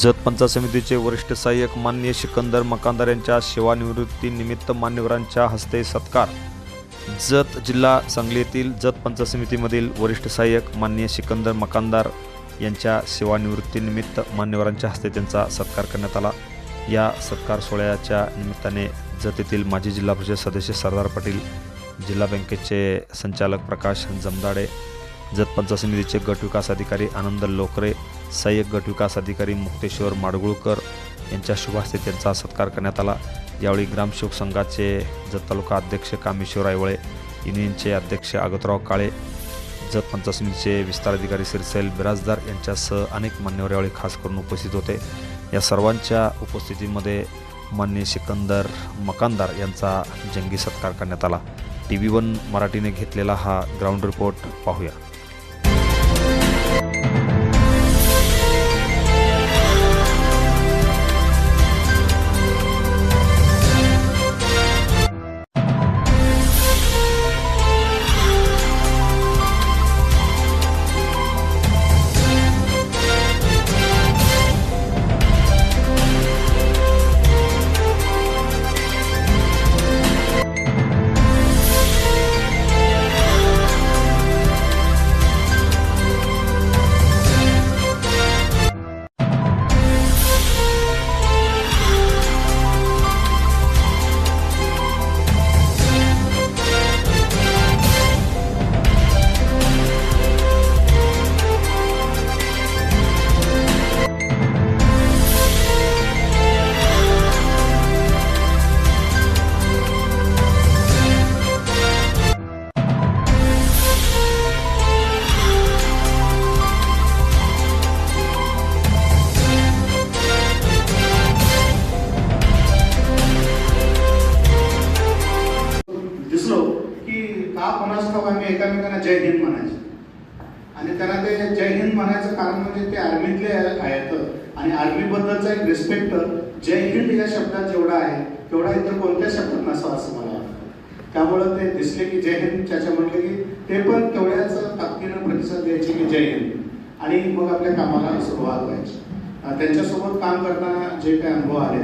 जत पंचायत समितीचे वरिष्ठ सहाय्यक मान्य सिकंदर मकानदार यांच्या सेवानिवृत्तीनिमित्त मान्यवरांच्या हस्ते सत्कार. जत जिल्हा सांगली येथील जत पंचायत समितीमधील वरिष्ठ सहाय्यक मान्य सिकंदर मकानदार यांच्या सेवानिवृत्तीनिमित्त मान्यवरांच्या हस्ते त्यांचा सत्कार करण्यात आला. या सत्कार सोहळ्याच्या निमित्ताने जत येथील माजी जिल्हा परिषद सदस्य सरदार पाटील जिल्हा बँकेचे संचालक प्रकाश जमदाडे जत पंचायत समितीचे गट विकास अधिकारी आनंद लोकरे सहाय्यक गट विकास अधिकारी मुक्तेश्वर माडगुळकर यांच्या शुभास्ते त्यांचा सत्कार करण्यात आला. यावेळी ग्रामसेवक संघाचे जत तालुका अध्यक्ष कामेश्वर आयवळे युनियनचे अध्यक्ष आगतराव काळे जत पंचायत समितीचे विस्तार अधिकारी सिरसेल बिराजदार यांच्यासह अनेक मान्यवर यावेळी खास करून उपस्थित होते. या सर्वांच्या उपस्थितीमध्ये मान्य सिकंदर मकानदार यांचा जंगी सत्कार करण्यात आला. टी व्ही वन मराठीने घेतलेला हा ग्राउंड रिपोर्ट पाहूया. आर्मीबद्दलचा जय हिंद या शब्दात जेवढा आहे तेवढा इतर कोणत्या शब्दात नसावा असं मला वाटतं. त्यामुळं ते दिसले की जय हिंद त्याच्या म्हटलं की ते पण तेवढ्याच ताकदीनं प्रतिसाद द्यायचे की जय हिंद. आणि मग आपल्या कामाला सुरुवात व्हायची. त्यांच्यासोबत काम करताना जे काही अनुभव आले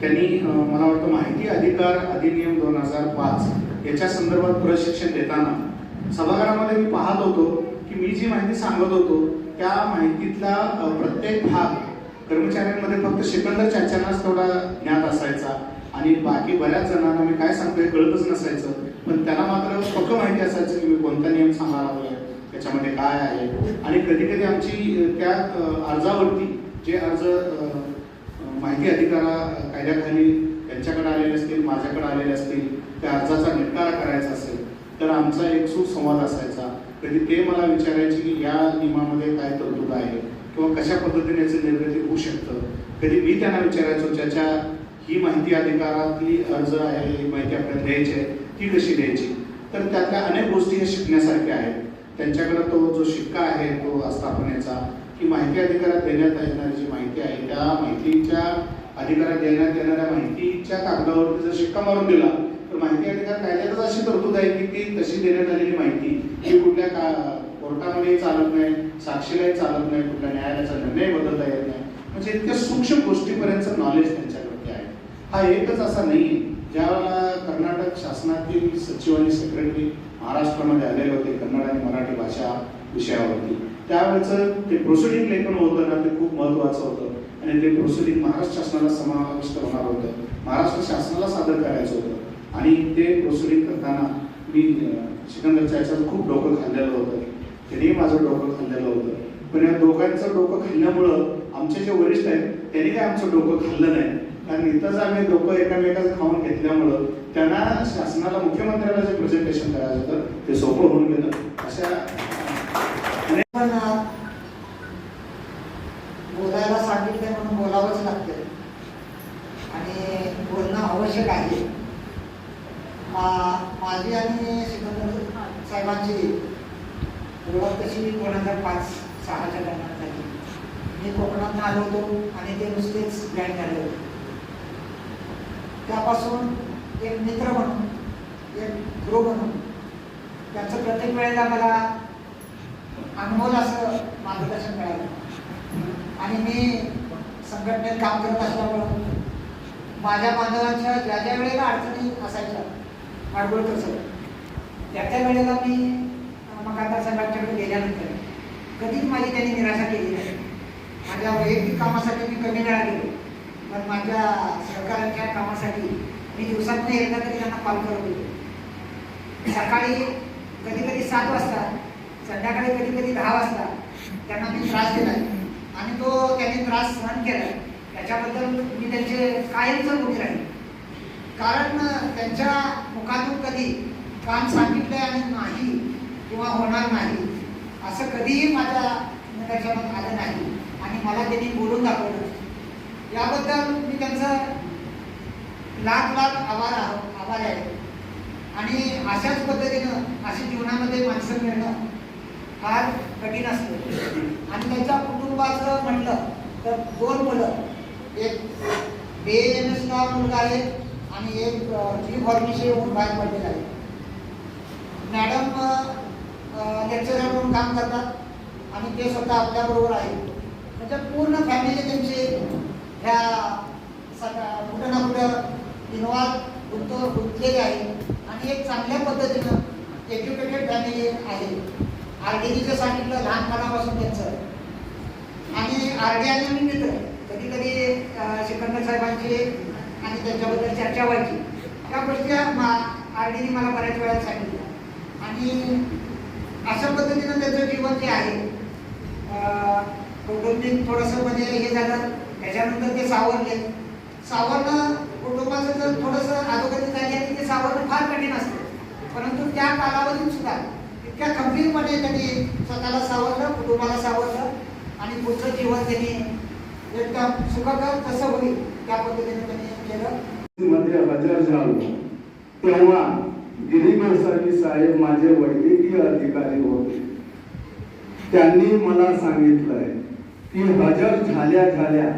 त्यांनी मला वाटतं माहिती अधिकार अधिनियम दोन हजार पाच याच्या संदर्भात प्रशिक्षण देताना सभागृहामध्ये मी पाहत होतो की मी जी माहिती सांगत होतो त्या माहितीतला प्रत्येक भाग कर्मचाऱ्यांमध्ये फक्त सिकंदर चाचांनाच तेवढा ज्ञात असायचा. आणि बाकी बऱ्याच जणांना मी काय सांगतोय कळतच नसायचं. पण त्यांना मात्र पक्क माहिती असायचं की मी कोणता नियम सांगायला लागलोय त्याच्यामध्ये काय आहे. आणि कधी कधी आमची त्या अर्जावरती जे अर्ज माहिती अधिकारा कायद्याखाली त्यांच्याकडे आलेले असतील माझ्याकडे आलेले असतील त्या अर्जाचा निपटारा करायचा असेल तर आमचा एक सुसंवाद असायचा. कधी ते मला विचारायचे की या नियमामध्ये काय तरतूद आहे? किंवा कशा पद्धतीने याचं निर्मिती होऊ शकतं? कधी मी त्यांना विचारायचो ज्याच्या ही माहिती अधिकारातली अर्ज आहे ही माहिती आपल्याला द्यायची आहे ती कशी द्यायची तर त्यातल्या अनेक गोष्टी हे शिकण्यासारख्या आहेत. त्यांच्याकडे तो जो शिक्का आहे तो आस्थापनेचा की माहिती अधिकारात देण्यात येणारी जी माहिती आहे त्या माहितीच्या अधिकारात देण्यात येणाऱ्या माहितीच्या कागदावरती जर शिक्का मारून दिला तर माहिती अधिकार कायद्यातच अशी तरतूद आहे की ती तशी देण्यात आलेली माहिती ही कुठल्या का कोर्टामध्येही चालत नाही साक्षीलाही चालत नाही कुठल्या न्यायालयाचा निर्णय बदलता येत नाही. म्हणजे इतक्या सूक्ष्म गोष्टीपर्यंतचं नॉलेज त्यांच्याकडे आहे. हा एकच असा नाही ज्यावेळेला कर्नाटक शासनातील सचिव आणि सेक्रेटरी महाराष्ट्रामध्ये आलेले होते कन्नड आणि मराठी भाषा विषयावरती त्यावेळेचं ते प्रोसिडिंग लेखन होतं ना ते खूप महत्त्वाचं होतं. आणि ते प्रोसिडिंग महाराष्ट्र शासनाला समाविष्ट होणार होतं. महाराष्ट्र शासनाला सादर करायचं होतं. आणि ते प्रोसिडिंग करताना मी अं, सिकंदरच्या याच्यात खूप डोकं खाल्लेलं होतं. त्यांनी माझं डोकं खाल्लेलं होतं. पण या दोघांचं डोकं खाल्ल्यामुळं आमचे जे वरिष्ठ आहेत त्यांनी काय आमचं डोकं खाल्लं नाही? कारण इथंच आम्ही डोकं एकामेकाचं खाऊन घेतल्यामुळं त्यांना शासनाला मुख्यमंत्र्याला जे प्रेझेंटेशन करायचं होतं ते सोपं होऊन गेलं. अशा पण बोलायला सांगितले म्हणून बोलावंच लागते आणि बोलणं आवश्यक आहे. माझी आणि सिकंदर साहेबांची ओळख तशी दोन हजार पाच सहाच्या दरम्यान झाली. मी कोकणात आलो होतो आणि ते नुसतेच जॉईन झाले होते. त्यापासून एक मित्र म्हणून एक गुरु म्हणून त्याचं प्रत्येक वेळेला मला अनमोल असं मार्गदर्शन मिळालं. आणि मी संघटनेत काम करत असल्यामुळं माझ्या बांधवांच्या ज्या ज्या वेळेला अडचणी असायच्या माडगुळकर सर त्या त्या वेळेला मी अं, मकानदार साहेबांच्याकडे गेल्यानंतर कधीच माझी त्यांनी निराशा केली नाही. माझ्या वैयक्तिक कामासाठी मी कमी वेळा गेलो. पण माझ्या सहकाऱ्यांच्या कामासाठी मी दिवसातून एकदा तरी त्यांना कॉल करत होतो. सकाळी कधी कधी सात वाजता संध्याकाळी कधी कधी दहा वाजता त्यांना मी त्रास दिला. आणि तो त्यांनी त्रास सहन केला. त्याच्याबद्दल मी त्यांचे कायमच उभी राहील कारण त्यांच्या मुखातून कधी काम सांगितलंय आणि नाही किंवा होणार नाही असं कधीही माझ्या निदर्शनात आलं नाही. आणि मला त्यांनी बोलून दाखवलं. याबद्दल मी त्यांचं लाख लाख आभार आभार आहे. आणि अशाच पद्धतीनं अशी जीवनामध्ये माणसं मिळणं फार कठीण असतं. आणि त्याच्या कुटुंबाचं म्हटलं तर दोन मुलं एक बी एम एसला मुलगा आहे आणि एक जी फॉर्मिशी येऊन बाहेर पडलेला आहे. मॅडम लेक्चरर म्हणून काम करतात. आणि ते स्वतः आपल्याबरोबर आहे म्हणजे पूर्ण फॅमिली त्यांची ह्या सगळ्या कुठं ना कुठं इन्व्हॉल्व गुंत गुंतलेली आहे. आणि एक चांगल्या पद्धतीनं एज्युकेटेड फॅमिली आहे. आर डी जीचं सांगितलं लहानपणापासून त्यांचं. आणि आर डी आणि मी मित्र कधी कधी सिकंदर साहेबांची आणि त्यांच्याबद्दल चर्चा व्हायची. त्या गोष्टी आर डीने मला बऱ्याच वेळा सांगितल्या. आणि अशा पद्धतीनं त्याचं जीवन जे आहे. कौटुंबिक थोडंसं म्हणजे हे झालं. त्याच्यानंतर ते सावरले. सावरणं कुटुंबाचं जर थोडंसं अधोगती झाली आणि ते सावरणं फार कठीण असतं. परंतु त्या कालावधीत सुद्धा इतक्या खंबीरपणे त्यांनी स्वतःला सावरलं कुटुंबाला सावरलं आणि पुढचं जीवन त्यांनी एकदम सुखकर कसं होईल त्या पद्धतीने त्यांनी केलं. मध्ये झालो तेव्हा गिरी गोसावी साहेब माझे वैद्यकीय अधिकारी होते. त्यांनी मला सांगितलंय की हजर झाल्या झाल्या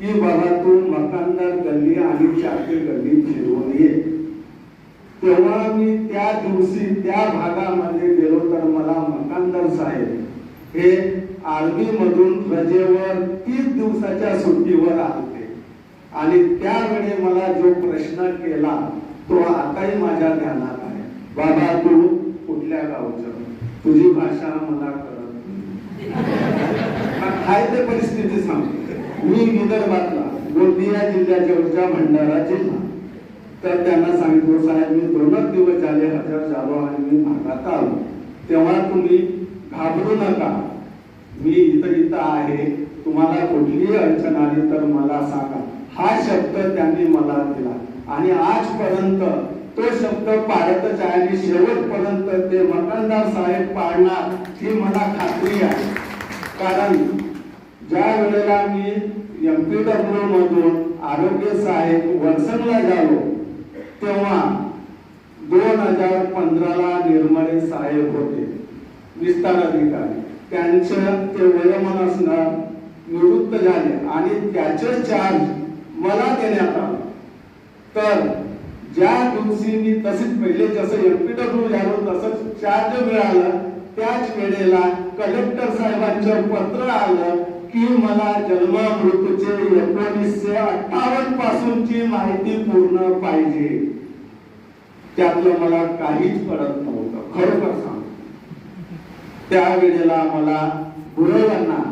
की बाबा तू मकानदार गल्ली आणि चाके गल्ली फिरवून ये. तेव्हा मी त्या दिवशी त्या भागामध्ये गेलो तर मला मकानदार साहेब हे आर्मी मधून रजेवर तीस दिवसाच्या सुट्टीवर आलते आणि त्यावेळी मला जो प्रश्न केला तो आताही माझ्या ध्यानात आहे. बाबा तू कुठल्या गावचं? तुझी भाषा मला कळत काय ते परिस्थिती सांगतो. मी विदर्भातला गोंदिया जिल्ह्याच्या भंडारा जिल्हा. तर त्यांना सांगितलं साहेब मी दोनच दिवस झाले हजर झालो आणि मी भागात आलो. तेव्हा तुम्ही घाबरू नका. मी इथं इथं आहे. तुम्हाला कुठलीही अडचण आली तर मला सांगा. हा शब्द त्यांनी मला दिला. आणि आजपर्यंत तो शब्द पाळतच आहे आणि शेवटपर्यंत ते मकनदार साहेब पाळणार ही मला खात्री आहे. कारण ज्या वेळेला मी एम पी डब्ल्यू मधून आरोग्य साहेब वरसंगला झालो तेव्हा दोन हजार पंधराला निर्मळे साहेब होते विस्तार अधिकारी. त्यांचं ते वयोमानासनं निवृत्त झाले आणि त्याचे चार्ज मला देण्यात आला. तर ज्या दिवशी मी तसेच पहिले जसं एमपीडब्ल्यू झालो तसंच चार्ज मिळालं त्याच वेळेला कलेक्टर साहेबांचं पत्र आलं की मला जन्म मृत्यूचे एकोणीसशे अठ्ठावन्न पासूनची माहिती पूर्ण पाहिजे. त्यातलं मला काहीच कळत नव्हतं. खरोखर सांग त्यावेळेला मला गुरवांना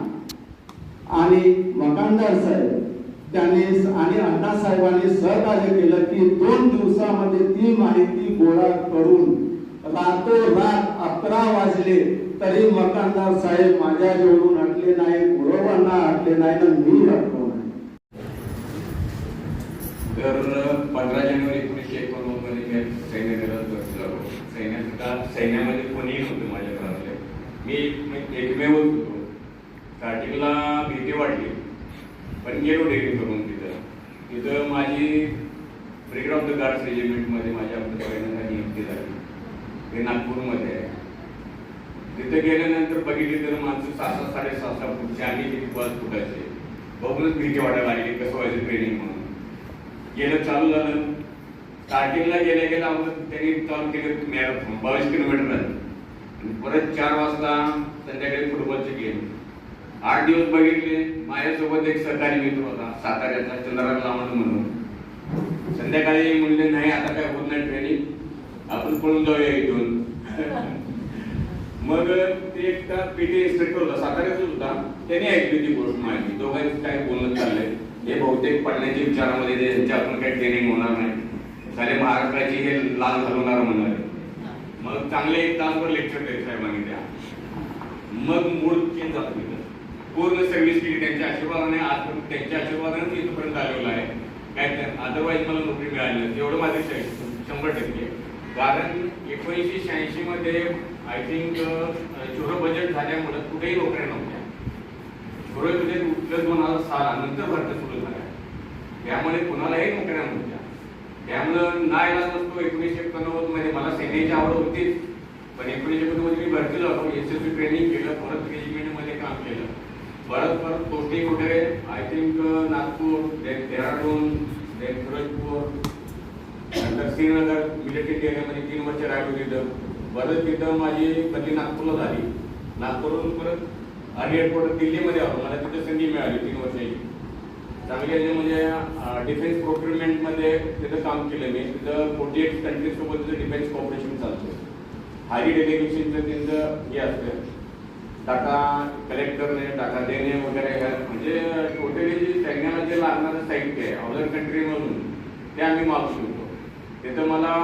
आणि मकानदार साहेब त्यांनी आणि अण्णासाहेबांनी सहकार्य केलं की दोन दिवसामध्ये ती माहिती गोळा करून रातोरात अकरा वाजले तरी मकानदार साहेब माझ्या जवळून हटले नाही गुरवांना हटले नाही तर मी हटलो नाही. तर पंधरा जानेवारी एकोणीसशे एकोणनव्वदमध्ये मी सैन्य दलात भरती झालो. सैन्यात सैन्यामध्ये कोणीही नव्हतं माझ्या घरातले. मी एकमेव होतो. स्टार्टिंगला भीती वाटली. पण गेलो डेअरिंग करून तिथं. तिथं माझी ब्रिगेड ऑफ द गार्ड्स रेजिमेंटमध्ये माझ्या पहिल्यांदा नियुक्ती झाली ते नागपूरमध्ये आहे. तिथं गेल्यानंतर बघितली तर माणसं सहा सहा साडेसहा सहा फुटचे आणि किती पाच फुटायचे बघूनच भीती वाटायला लागली कसं व्हायचं ट्रेनिंग म्हणून. गेलं चालू झालं. स्टार्टिंगला गेल्या गेल्या अगोदर त्यांनी चालू केलं मॅरेथॉन बावीस किलोमीटर आहे परत चार वाजता संध्याकाळी फुटबॉलचे गेम आठ दिवस बघितले. माझ्यासोबत एक सहकारी मित्र होता साताऱ्याचा चंद्रराम लावण म्हणून. संध्याकाळी म्हणले नाही आता काय होत नाही ट्रेनिंग आपण पळून जाऊया इथून. मग ते एक पीटी इन्स्ट्रक्टर होता साताऱ्यातच होता. त्याने ऐकली ती गोष्ट माहिती दोघांचं काय बोलणं चाललंय हे बहुतेक पडण्याच्या विचारामध्ये त्यांच्या आपण काही ट्रेनिंग होणार नाही. सारे महाराष्ट्राची हे लाल घालवणार म्हणणार मग चांगले एक तासभर लेक्चर द्यायचे साहेबांनी त्या. मग मूळ चेंज झालं तिथं. पूर्ण सर्व्हिस केली. त्यांच्या आशीर्वादाने आज त्यांच्या आशीर्वादाने इथपर्यंत आलेलो आहे. काय अदरवाईज मला नोकरी मिळाली नसती. एवढं माझं शंभर टक्के. कारण एकोणीसशे शहाऐंशी मध्ये आय थिंक झिरो बजेट झाल्यामुळे कुठेही नोकऱ्या नव्हत्या. झिरो बजेट उठलं दोन हजार सहा नंतर भरत्या सुरू झाला. त्यामुळे कुणालाही नोकऱ्या नव्हत्या. त्यामुळं येणार नसतो एकोणीसशे एकोणनव्वदमध्ये मला सेनेची आवड होतीच. पण एकोणीसशे एकोणनव्वद मी भरती झालो. एस एस ट्रेनिंग केलं. परत रेजिमेंटमध्ये काम केलं. परत परत पोस्टिंग वगैरे I think Nagpur then Dehradun then Firozpur नंतर श्रीनगर मिलिटरी एरियामध्ये तीन वर्ष राहिलो तिथं. परत तिथं माझी कधी नागपूरला झाली. नागपूरहून परत आर्मी एअरपोर्ट दिल्लीमध्ये आलो. मला तिथं संधी मिळाली तीन वर्षाची. चांगले जे म्हणजे डिफेन्स प्रोक्युरमेंटमध्ये तिथं काम केलं मी. तिथं फोर्टी एट कंट्रीजसोबत तिथं डिफेन्स कॉपरेशन चालतं. हायली डेलिगेशनचं त्यांचं हे असतं. टाटा कलेक्टरने टाटा देणे वगैरे ह्या म्हणजे टोटली सैन्याला जे लागणारं साहित्य आहे अदर कंट्रीमधून ते आम्ही मागू शकतो. तिथं मला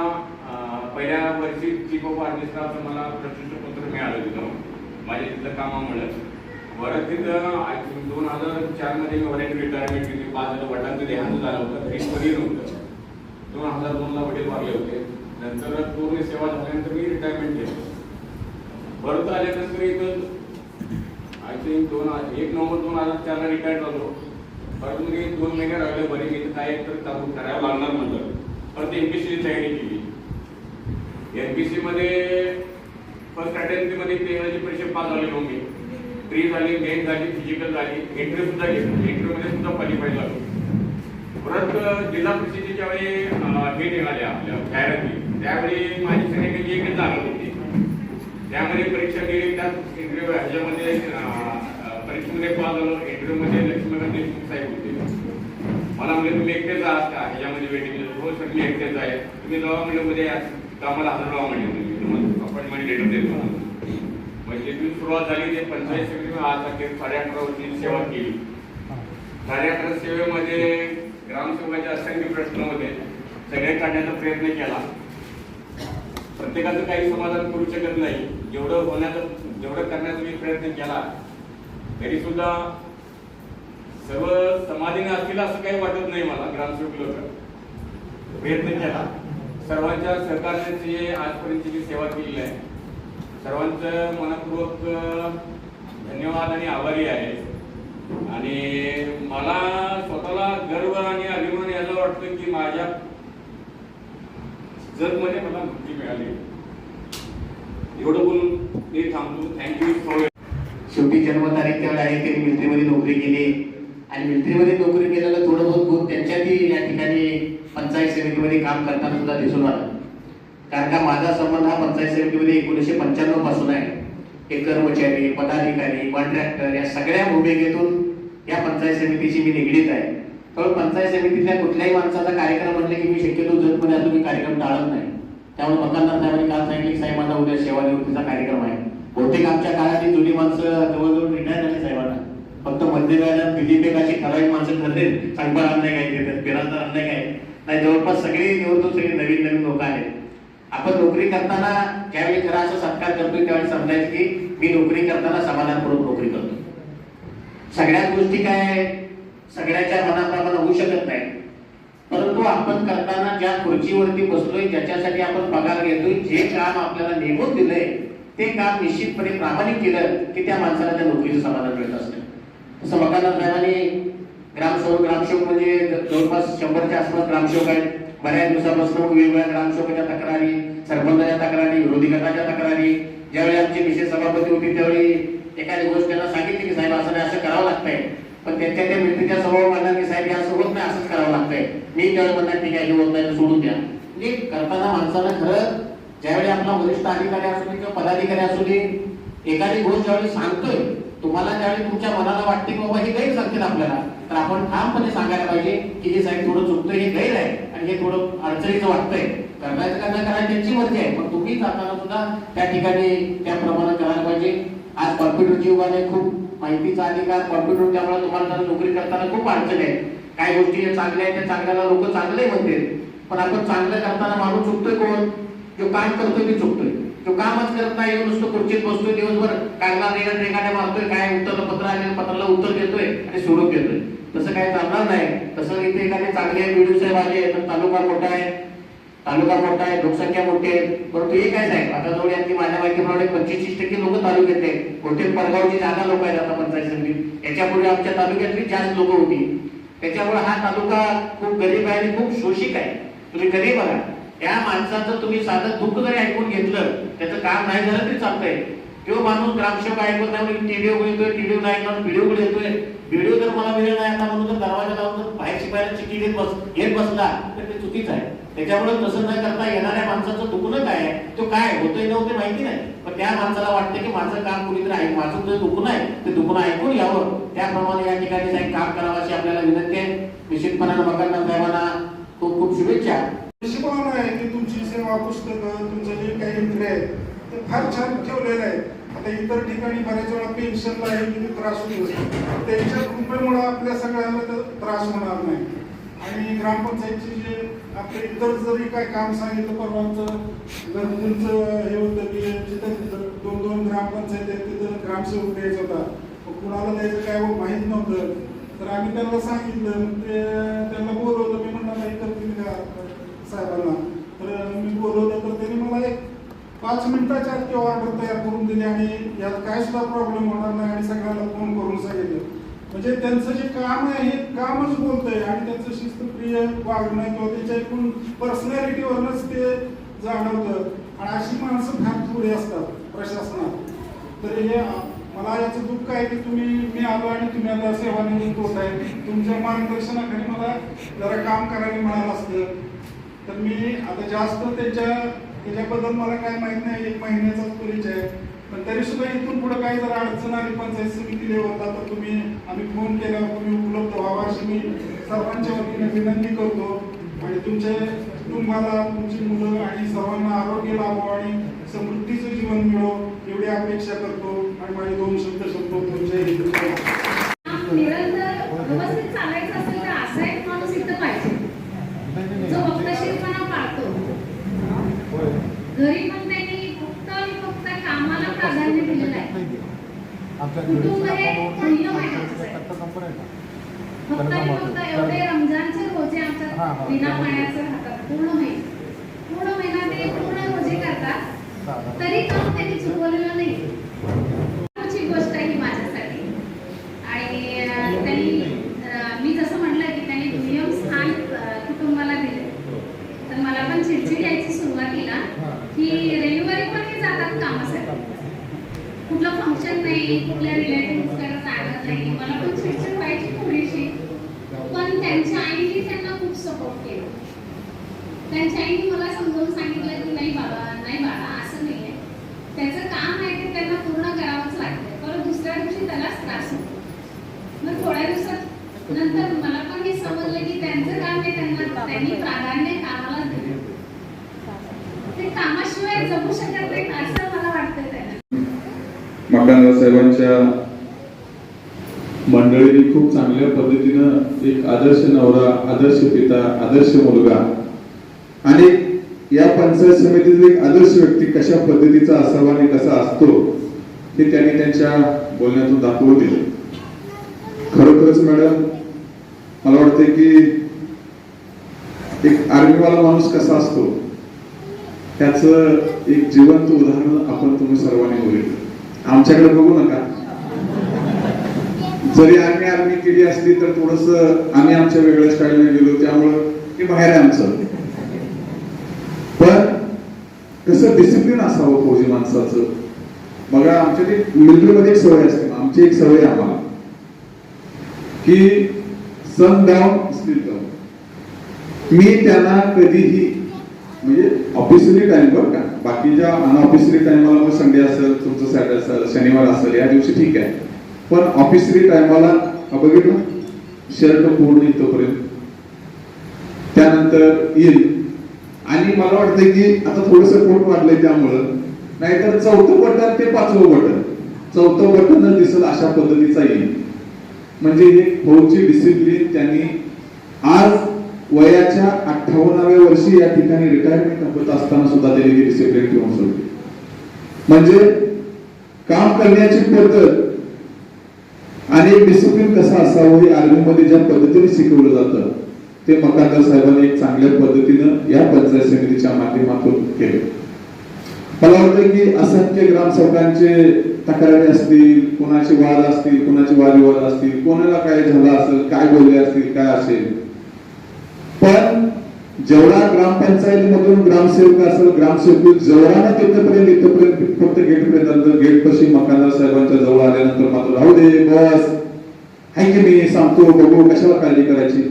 पहिल्या वर्षी चीफ ऑफ आर्मी स्टाफचं मला प्रशिक्षण मिळालं तिथं. माझ्या तिथलं कामामुळे. परत तिथं आय दोन हजार चारमध्ये मी व्हॉलेंटरी रिटायरमेंट केली पाच हजार वडिलांचं देहांत झालं होतं घरी कोणी नव्हतं. दोन हजार दोनला वडील वारले होते. नंतर पूर्ण सेवा झाल्यानंतर मी रिटायरमेंट केलं परत आल्यानंतर इथं तीन दोन एक नोव्हेंबर दोन हजार चारला रिटायर झालो. परंतु मी दोन महिने राहिले बरे मी इथं काय तर चालू करावं लागणार म्हणलं. परत एम पी एमपीसीची तयारी केली. एम एमपीसी मध्ये फर्स्ट अटेम्प्टमध्ये तेराची परीक्षा पास झालेलो मी प्री झाली मेन झाली फिजिकल झाली. एंट्री सुद्धा घेतली. इंटरव्ह्यू मध्ये सुद्धा क्वालिफाय झालो. परत जिल्हा परिषदेच्या वेळी हे निघाल्या आपल्या जाहिराती त्यावेळी माझी सैनिकांची एकच जागा होती. त्यामध्ये परीक्षा दिली त्यात इंटरव्ह्यूमध्ये पास देशमुख साहेब होते. मला म्हणजे तुम्ही एकटेच आहात का? ह्याच्यामध्ये वेटिंग हो सर मी एकटेच आहे. तुम्ही जेव्हा म्हणजे मध्ये कामाला हजर राहा म्हणजे अपॉइंटमेंट लेटर देतो म्हणजे तिथून सुरुवात झाली ते पंचायत समिती आज अखेर साडे अठरा वर्षी सेवा केली. साडे अठरा सेवेमध्ये ग्रामसेवकाच्या असंख्य प्रश्न होते सगळे काढण्याचा प्रयत्न केला. प्रत्येकाचं काही समाधान करू शकत नाही. जेवढं होण्याचा जेवढं करण्याचा मी प्रयत्न केला तरी सुद्धा सर्व समाधीने असतील असं काही वाटत नाही मला ग्रामसेवक लोक. प्रयत्न केला. सर्वांच्या सहकार्याने जे आजपर्यंत जी सेवा केलेली आहे सर्वांचं मनपूर्वक धन्यवाद आणि आभारी आहे. आणि मला स्वतःला गर्व आणि अभिमान याला वाटतं की माझ्या जगमध्ये मला मुक्ती मिळाली. एवढं बोलून मी थांबतो. थँक्यू फॉर शेवटी जन्मतारीख तेवढी आहे त्यांनी मिलिटरीमध्ये नोकरी केली. आणि मिलिटरीमध्ये नोकरी केलेलं थोडं बहुत गुण त्यांच्यातही या ठिकाणी पंचायत समितीमध्ये काम करताना सुद्धा दिसून आलं. कारण का माझा संबंध हा पंचायत समितीमध्ये एकोणीसशे पंच्याण्णवपासून आहे. हे कर्मचारी पदाधिकारी कॉन्ट्रॅक्टर या सगळ्या भूमिकेतून या पंचायत समितीशी मी निगडीत आहे. तर पंचायत समितीतल्या कुठल्याही माणसाचा कार्यक्रम म्हटलं की मी शक्यतो जतमध्ये असतो मी कार्यक्रम टाळत नाही. त्यामुळे मकानदार साहेबांनी काल सांगितले की साहेब माझा उद्या सेवानिवृत्तीचा कार्यक्रम आहे. बहुतेक आमच्या काळात जुनी माणसं जवळजवळ रिटायर झाली साहेबांना. फक्त मध्यकाळात दिलीपेकाची ठराविक माणसं ठरले. चांगला अन्याय काय देतात बिराजदार अन्याय काय नाही जवळपास सगळे निवडतो सगळे नवीन नवीन लोक आहेत. आपण नोकरी करताना ज्यावेळी खरा असं सत्कार करतो त्यावेळी समजायचं की मी नोकरी करताना समाधानपूर्वक नोकरी करतो सगळ्याच गोष्टी काय सगळ्याच्या मनाप्रमाणे होऊ शकत नाही. परंतु आपण करताना ज्या खुर्चीवरती बसलोय ज्याच्यासाठी आपण पगार घेतोय जे काम आपल्याला नेमून दिलंय ते काम निश्चितपणे प्रामाणिक केलं की त्या माणसाला त्या नोकरीचं समाधान मिळत असतं. तसं मकानदार साहेबांनी ग्रामसेवक ग्रामसेवक म्हणजे जवळपास शंभरच्या आसपास ग्रामसेवक आहेत. बऱ्याच दिवसापासून वेगवेगळ्या ग्रामसेवकाच्या तक्रारी सरपंचाच्या तक्रारी विरोधी गटाच्या तक्रारी ज्यावेळी आमची विशेष सभापती होती त्यावेळी एखादी गोष्ट त्यांना सांगितली की साहेब असं नाही असं करावं लागतंय. पण त्यांच्या त्या मिळतीच्या स्वभाव म्हणणार की साहेब हे असं होत नाही असंच करावं लागतंय. मी त्यावेळी म्हणणार ठीक आहे हे होत नाही सोडून द्या. म्हणजे करताना माणसाला खरं ज्यावेळी आपला वरिष्ठ अधिकारी असू दे किंवा पदाधिकारी असू दे एखादी गोष्ट ज्यावेळी सांगतोय तुम्हाला ज्यावेळी तुमच्या मनाला वाटते की बाबा हे गैर सांगतील आपल्याला तर आपण ठामपणे सांगायला पाहिजे की हे साहेब थोडं चुकतंय हे गैर आहे आणि हे थोडं अडचणीचं वाटतंय. करण्याचं का करायला त्यांची मर्जी आहे पण तुम्ही जाताना सुद्धा त्या ठिकाणी त्याप्रमाणे करायला पाहिजे. आज कॉम्प्युटरची युगाने खूप माहितीचा अधिकार कॉम्प्युटर त्यामुळे तुम्हाला नोकरी करताना खूप अडचणी आहे. काही गोष्टी ज्या चांगल्या आहेत त्या चांगल्याला लोक चांगले म्हणते पण आपण चांगलं करताना माणूस चुकतोय कोण? जो काम करतोय ते चुकतोय. तो कामच करत नाही येऊन नुसतं खुर्चीत बसतोय दिवसभर कागदा रेगा रेगाड्या मारतोय काय उत्तर पत्र आले पत्राला उत्तर देतोय आणि सोडून देतोय. तसं काय चालणार नाही. तसं इथे एखादे चांगले बीडू साहेब आले तर तालुका मोठा आहे. तालुका मोठा आहे लोकसंख्या मोठी आहे. परंतु हे काय साहेब आता जवळ यांनी माझ्या माहितीप्रमाणे पंचवीस टक्के लोक तालुक्यात आहे कोठे परगावची जागा लोक आहेत आता पंचायत समितीत याच्यापुढे आमच्या तालुक्यातली जास्त लोक होती. त्याच्यामुळे हा तालुका खूप गरीब आहे आणि खूप शोषिक आहे. तुम्ही कधी बघा. त्या माणसाचं तुम्ही साधं दुःख जरी ऐकून घेतलं त्याचं काम नाही झालं तरी चालतंय. किंवा माणूस ग्रामसेवक ऐकत नाही म्हणजे म्हणून टीव्ही येतोय टीव्ही नाही व्हिडिओ कडे येतोय व्हिडिओ जर मला वेळ नाही आता म्हणून तर दरवाजा लावून जर बाहेर शिपायला चिठी घेत बस घेत बसला तर ते चुकीचं आहे. त्याच्यामुळे तसं न करता येणाऱ्या माणसाचं दुखणं काय आहे तो काय होतंय नव्हते माहिती नाही. पण त्या माणसाला वाटतं की माझं काम कुणीतरी आहे माझं जे दुखणं आहे ते दुखणं ऐकून यावं. त्याप्रमाणे या ठिकाणी काही काम करावं अशी आपल्याला विनंती आहे. निश्चितपणानं मकांना साहेबांना खूप खूप शुभेच्छा. किंवा पुस्तकं तुमचं जे काही एंट्री आहे ते फार छान ठेवलेलं आहे. आता इतर ठिकाणी बऱ्याच वेळा पेन्शनला हे किती त्रास होतो. त्यांच्या कृपेमुळं आपल्या सगळ्यांना तर त्रास होणार नाही. आणि ग्रामपंचायतचे जे आपले इतर जरी काय काम सांगितलं परवांचं आमचं हे होतं की जिथं दोन दोन ग्रामपंचायत आहेत तिथं ग्रामसेवक द्यायचा होता. कुणाला द्यायचं काय हो माहीत नव्हतं. तर आम्ही त्यांना सांगितलं ते त्यांना बोलवलं. मी म्हणणार नाही करतील का साहेबांना. मी बोलवलं तर त्यांनी मला एक पाच मिनिटाच्या आत ऑर्डर तयार करून दिली आणि यात काय सुद्धा प्रॉब्लेम होणार नाही आणि सगळ्यांना फोन करून सांगितलं. म्हणजे त्यांचं जे काम आहे हे कामच बोलतंय आणि त्यांचं शिस्तप्रिय वागणं किंवा त्याच्या एकूण पर्सनॅलिटीवरच ते जाणवतं. आणि अशी माणसं फार थोडी असतात प्रशासनात. तर हे मला याचं दुःख आहे की तुम्ही मी आलो आणि तुम्ही आता सेवानिवृत्त होत आहे. तुमच्या मार्गदर्शनाखाली मला जरा काम करायला मिळालं असतं. तर मी आता जास्त त्याच्या त्याच्याबद्दल मला काय माहीत नाही. एक महिन्याचाच परिचय आहे. पण तरी सुद्धा इथून पुढे काही जर अडचण आली पंचायत समिती लेवलला तर तुम्ही आम्ही फोन केल्यावर तुम्ही उपलब्ध व्हावा अशी मी सर्वांच्या वतीने विनंती करतो. आणि तुमच्या कुटुंबाला तुमची मुलं आणि सर्वांना आरोग्य लाभो आणि समृद्धीचं जीवन मिळो एवढी अपेक्षा करतो. आणि माझे दोन शब्द शब्द तुमच्या निरंतर व्यवस्थित चालायचं असेल तर असा एक माणूस इथं पाहिजे जो वक्तशीरपणा पाळतो घरी पण त्यांनी फक्त आणि फक्त कामाला प्राधान्य दिलेलं आहे आहे फक्त एवढे रमजानचे रोजे आमच्या बिना पाण्याचं राहतात पूर्ण महिना. पूर्ण महिना ते पूर्ण रोजे करतात. तरी काम त्यांनी चुकवलेलं नाही महत्त्वाची गोष्ट आहे ही माझ्यासाठी आणि अं, त्यांनी अं, मी जसं म्हटलं की त्यांनी दुय्यम स्थान अं, कुटुंबाला दिले तर मला पण चिडचिड यायची सुरुवातीला की रविवारी पण हे जातात कामासाठी कुठलं फंक्शन नाही कुठल्या रिलेटिव्हकडे जाणं नाही मला पण चिडचिड व्हायची थोडीशी पण त्यांच्या आईने त्यांना खूप सपोर्ट केला त्यांच्या आईने मला समजावून सांगितलं की नाही बाबा नाही बाळा असं नाही आहे त्याचं काम आहे ते त्यांना पूर्ण करावंच लागतं परत दुसऱ्या दिवशी त्यालाच त्रास होतो मग थोड्या दिवसात नंतर मला पण हे समजलं की त्यांचं काम आहे त्यांना त्यांनी प्राधान्य कामाला दिलं. ते कामाशिवाय जगू शकत नाही असं मला वाटतं त्यांना. मकानराव साहेबांच्या मंडळीने खूप चांगल्या पद्धतीनं एक आदर्श नवरा आदर्श पिता आदर्श मुलगा आणि या पंचायत समितीतील एक आदर्श व्यक्ती कशा पद्धतीचा असावा आणि कसा असतो हे त्यांनी त्यांच्या बोलण्यातून दाखवून दिलं. खरोखरच मॅडम मला वाटते की एक आर्मीवाला माणूस कसा असतो त्याच एक जिवंत उदाहरण आपण तुम्ही सर्वांनी बघितलं आमच्याकडे बघू नका. जरी आर्मी आर्मी केली असली तर थोडस आम्ही आमच्या वेगळ्या स्टाईलने गेलो त्यामुळं हे बाहेर आहे आमचं. पण कसं डिसिप्लिन असावं फौजी माणसाचं. बघा आमच्या मिलिटरीमध्ये एक सवय असते आमची एक सवय आम्हाला. की सनडाऊन स्लीप मी त्यांना कधीही म्हणजे ऑफिसरी टाइम बघ का. बाकीच्या अनऑफिसरी टाइमला मग संडे असेल तुमचं सॅटर्डे असेल शनिवार असेल या दिवशी ठीक आहे. पण ऑफिसरी टायमाला बघितलं? शर्ट पूर्ण येतोपर्यंत त्यानंतर येईल. आणि मला वाटतं की आता थोडस पोट वाढलंय त्यामुळं. नाहीतर चौथं बटन ते पाचवं बटन. चौथं बटन दिसेल अशा पद्धतीचा येईल. म्हणजे एक फौजची डिसिप्लिन त्यांनी आज वयाच्या अठ्ठावन्नाव्या वर्षी या ठिकाणी रिटायरमेंट होत असताना सुद्धा त्यांनी ही डिसिप्लिन ठेवून सोडली. म्हणजे काम करण्याची पद्धत आणि डिसिप्लिन कसं असावं हे आर्मीमध्ये ज्या पद्धतीने शिकवलं जातं ते मकांदर साहेबांनी एक चांगल्या पद्धतीनं या पंचायत समितीच्या माध्यमातून केलं. मला वाटतं की असंख्य ग्रामसेवकांचे तक्रारी असतील कोणाचे वाद असतील कोणाचे वादविवाद असतील कोणाला काय झालं असेल काय बोलले असतील काय असेल. पण जेवढा ग्रामपंचायतीमधून ग्रामसेवक असेल ग्रामसेवक जेवढा तिथपर्यंत इथपर्यंत फक्त गेट पर्यंत गेट पशी मकानदार साहेबांच्या जवळ आल्यानंतर मात्र राहू दे बस. हाय की मी सांगतो बघू कशाला काळजी करायची.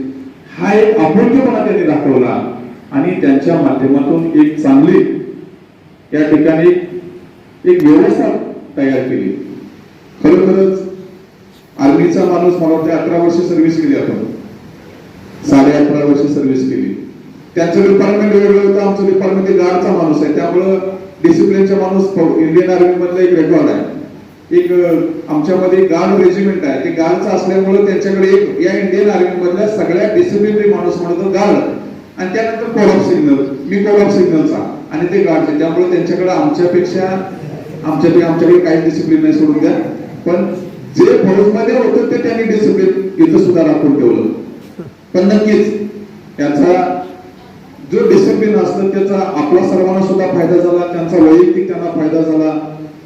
हा एक आपुलकीपणा त्यांनी दाखवला. आणि त्यांच्या माध्यमातून एक चांगली या ठिकाणी एक व्यवस्था तयार केली. खरोखरच आर्मीचा माणूस मला ते अकरा वर्ष सर्व्हिस केली आपण. साडे अकरा वर्ष सर्व्हिस केली. त्यांचं डिपार्टमेंट वेगळं होतं आमचं डिपार्टमेंट गार्डचा माणूस आहे. त्यामुळं डिसिप्लिनचा माणूस इंडियन आर्मी मधला एक रेकॉर्ड आहे. एक आमच्यामध्ये गार्ड रेजिमेंट आहे. ते गार्डचं असल्यामुळं त्यांच्याकडे एक या इंडियन आर्मी मधल्या सगळ्यात डिसिप्लिनरी माणूस म्हणतो गार्ड आणि त्यानंतर कोड ऑफ सिग्नल मी कोड ऑफ सिग्नलचा आणि ते गाठले त्यामुळे त्यांच्याकडे आमच्यापेक्षा आमच्याकडे आमच्याकडे काही डिसिप्लिन नाही सोडून द्या. पण जे फौजमध्ये होतं ते त्यांनी डिसिप्लिन इथं सुद्धा राखून ठेवलं. पण नक्कीच याचा जो डिसिप्लिन असतं त्याचा आपला सर्वांना सुद्धा फायदा झाला त्यांचा वैयक्तिक त्यांना फायदा झाला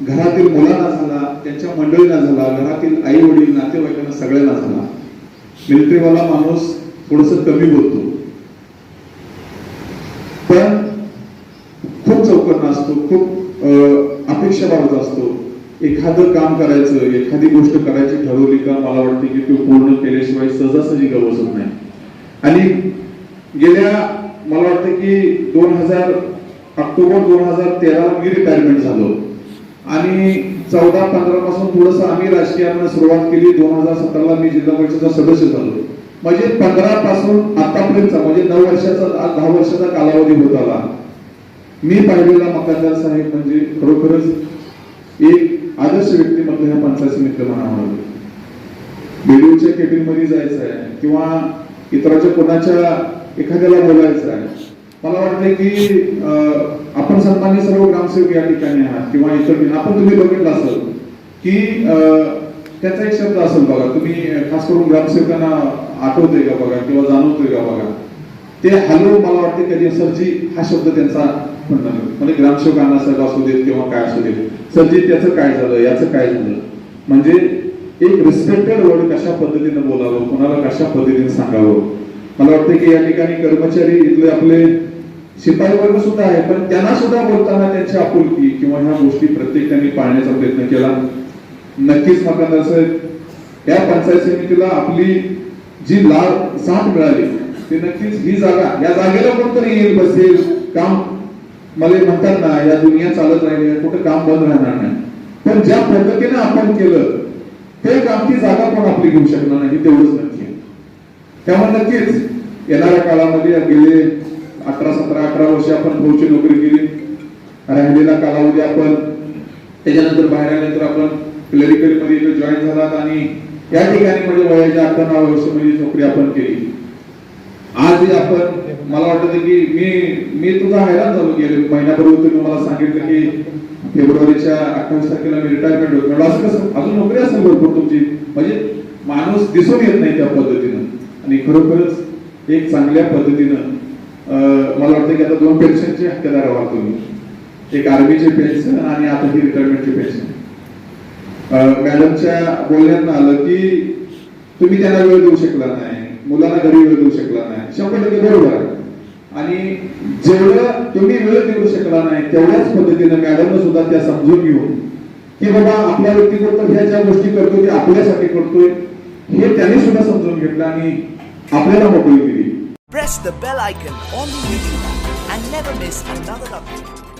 घरातील मुलांना झाला त्यांच्या मंडळींना झाला घरातील आई वडील नातेवाईकांना सगळ्यांना झाला. मिलिटरीवाला माणूस थोडस कमी बोलतो असतो खूप अपेक्षा बाळगत असतो. एखादं काम करायचं एखादी गोष्ट करायची ठरवली का मला वाटते की तू पूर्ण केल्याशिवाय सहजासहजी गवसत नाही. आणि गेल्या मला वाटतं की दोन हजार ऑक्टोबर दोन हजार तेरा मी रिटायरमेंट झालो. आणि चौदा पंधरा पासून थोडस आम्ही राजकीयांना सुरुवात केली. दोन हजार सतराला मी जिल्हा परिषदचा सदस्य झालो. म्हणजे पंधरा पासून आतापर्यंतचा म्हणजे नऊ वर्षाचा दहा वर्षाचा कालावधी होत आला. मी पाहिलेला मकानदार साहेब म्हणजे खरोखरच एक आदर्श व्यक्तिमत्व ह्या पंचायत समितीला म्हणावं बेडूच्या केबिनमध्ये जायचं आहे किंवा इतराच्या कोणाच्या एखाद्याला बोलायचं आहे. मला वाटतंय की अं, आपण सन्मान्य सर्व ग्रामसेवक या ठिकाणी आहात किंवा इतर आपण तुम्ही बघितलं असेल की अं, त्याचा एक शब्द असेल बघा तुम्ही खास करून ग्रामसेवकांना आठवतोय का बघा किंवा जाणवतोय का बघा? ते हॅलो मला वाटते कधी सरजी हा शब्द त्यांचा म्हणणार म्हणजे ग्रामसेवकांना साहेब असू देत किंवा काय असू देत. सरजी त्याचं काय झालं? याचं काय झालं? म्हणजे एक रिस्पेक्टेड वर्ड कशा पद्धतीने बोलावं? कोणाला कशा पद्धतीने सांगावं? मला वाटतं की या ठिकाणी कर्मचारी इथले आपले शिपाई वर्ग सुद्धा आहे पण त्यांना सुद्धा बोलताना त्यांची आपुलकी किंवा ह्या गोष्टी प्रत्येक त्यांनी पाळण्याचा प्रयत्न केला. नक्कीच मकानदार साहेब या पंचायत समितीला आपली जी लाभ साथ मिळाली ते नक्कीच ही जागा या जागेला कोणतरी येईल बसेल काम मला म्हणतात ना या दुनिया चालत राहिली कुठं काम बंद राहणार नाही. पण ज्या पद्धतीने आपण केलं ते काम ती जागा पण आपली घेऊ शकणार नाही तेवढंच नक्की त्यामुळे नक्कीच येणाऱ्या काळामध्ये गेले अठरा सतरा अठरा वर्ष आपण फौजची नोकरी केली. राहिलेला कालावधी आपण त्याच्यानंतर बाहेर आल्यानंतर आपण क्लरिकलमध्ये जॉईन झालात आणि या ठिकाणी म्हणजे वयाच्या अठ्ठ्याण्णव वर्ष म्हणजे नोकरी आपण केली. आज आपण मला वाटत की मी मी तुझा हैराण झालो गेले महिन्यापूर्वी तुम्ही मला सांगितलं की फेब्रुवारीच्या अठ्ठावीस तारखेला मी रिटायरमेंट होतो म्हणलं असं कसं अजून नोकरी असेल भरपूर तुमची. म्हणजे माणूस दिसून येत नाही त्या पद्धतीनं. आणि खरोखरच एक चांगल्या पद्धतीनं मला वाटतं की आता दोन पेन्शनचे हक्कदार आहात तुम्ही. एक आर्मीचे पेन्शन आणि आता ही रिटायरमेंटची पेन्शन. मॅडमच्या बोलण्यात आलं की तुम्ही त्यांना वेळ देऊ शकला नाही. मुलांना घरी वेळ देऊ शकला नाही. शंभर टक्के बरोबर. आहे आणि जेवढं तुम्ही वेळ देऊ शकला नाही तेवढ्याच पद्धतीनं मॅडमनं सुद्धा त्या समजून घेऊन की बाबा आपल्या व्यक्तिगत ह्या ज्या गोष्टी करतोय ते आपल्यासाठी करतोय हे त्याने सुद्धा समजून घेतलं आणि आपल्याला मोकळी दिली Press the bell icon on the YouTube and never miss another update.